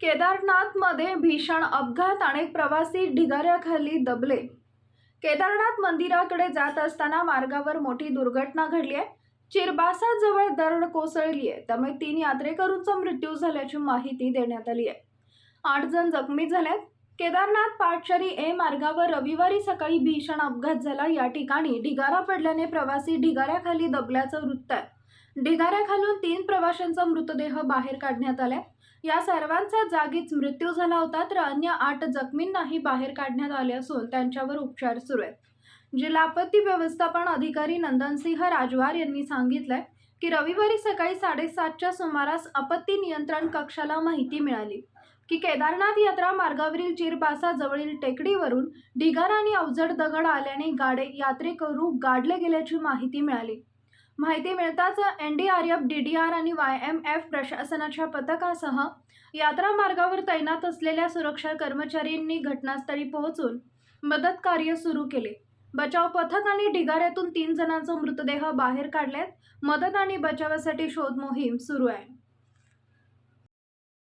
केदारनाथमध्ये भीषण अपघात अनेक प्रवासी ढिगाऱ्याखाली दबले. केदारनाथ मंदिराकडे जात असताना मार्गावर मोठी दुर्घटना घडली आहे. चिरबासाजवळ दरड कोसळली आहे. त्यामुळे तीन यात्रेकरूंचा मृत्यू झाल्याची माहिती देण्यात आली आहे. आठ जण जखमी झाल्यात केदारनाथ पाटचरी ए मार्गावर रविवारी सकाळी भीषण अपघात झाला. या ठिकाणी ढिगारा पडल्याने प्रवासी ढिगाऱ्याखाली दबल्याचं वृत्त आहे. ढिगाऱ्याखालून तीन प्रवाशांचा मृतदेह बाहेर काढण्यात आलाय. या सर्वांचा जागीच मृत्यू झाला होता तर अन्य आठ जखमींनाही बाहेर काढण्यात आले असून त्यांच्यावर उपचार सुरू आहेत. जिल्हा आपत्ती व्यवस्थापन अधिकारी नंदनसिंह राजवार यांनी सांगितलंय की रविवारी सकाळी साडेसातच्या सुमारास आपत्ती नियंत्रण कक्षाला माहिती मिळाली की केदारनाथ यात्रा मार्गावरील चिरबासा जवळील टेकडीवरून ढिगार आणि अवजड दगड आल्याने गाडे यात्रेकरू गाडले गेल्याची माहिती मिळाली. माहिती मिळताच N D R F D D R आणि वाय एम एफ प्रशासनाच्या पथकासह यात्रा मार्गावर तैनात असलेल्या सुरक्षा कर्मचाऱ्यांनी घटनास्थळी पोहोचून मदत कार्य सुरू केले. बचाव पथक आणि ढिगाऱ्यातून तीन जणांचा मृतदेह बाहेर काढल्यात. मदत आणि बचावासाठी शोध मोहीम सुरू आहे.